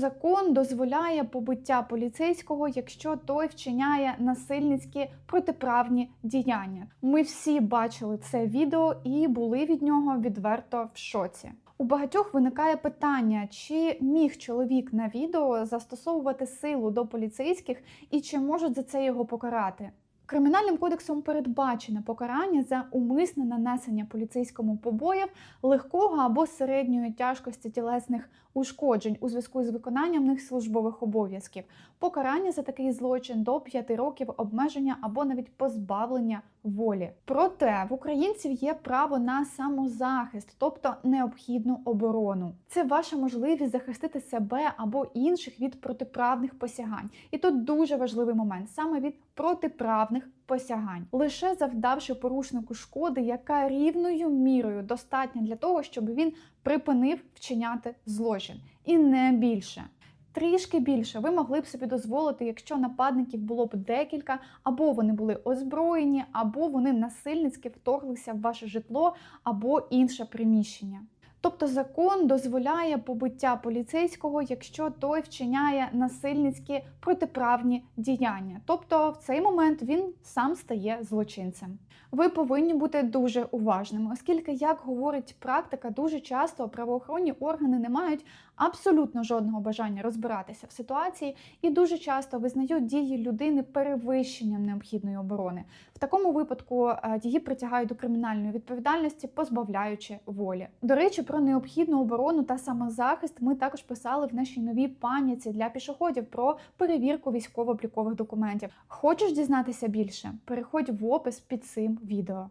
Закон дозволяє побиття поліцейського, якщо той вчиняє насильницькі протиправні діяння. Ми всі бачили це відео і були від нього відверто в шоці. У багатьох виникає питання, чи міг чоловік на відео застосовувати силу до поліцейських і чи можуть за це його покарати. Кримінальним кодексом передбачене покарання за умисне нанесення поліцейському побоїв легкого або середньої тяжкості тілесних ушкоджень у зв'язку з виконанням них службових обов'язків, покарання за такий злочин до 5 років обмеження або навіть позбавлення волі. Проте в українців є право на самозахист, тобто необхідну оборону. Це ваша можливість захистити себе або інших від протиправних посягань. І тут дуже важливий момент саме від протиправних посягань, лише завдавши порушнику шкоди, яка рівною мірою достатня для того, щоб він припинив вчиняти злочин, і не більше. Трішки більше ви могли б собі дозволити, якщо нападників було б декілька, або вони були озброєні, або вони насильницьки вторглися в ваше житло або інше приміщення. Тобто закон дозволяє побиття поліцейського, якщо той вчиняє насильницькі протиправні діяння. Тобто в цей момент він сам стає злочинцем. Ви повинні бути дуже уважними, оскільки, як говорить практика, дуже часто правоохоронні органи не мають абсолютно жодного бажання розбиратися в ситуації і дуже часто визнають дії людини перевищенням необхідної оборони. В такому випадку е, її притягають до кримінальної відповідальності, позбавляючи волі. До речі, про необхідну оборону та самозахист ми також писали в нашій новій пам'ятці для пішоходів про перевірку військово-облікових документів. Хочеш дізнатися більше? Переходь в опис під цим відео.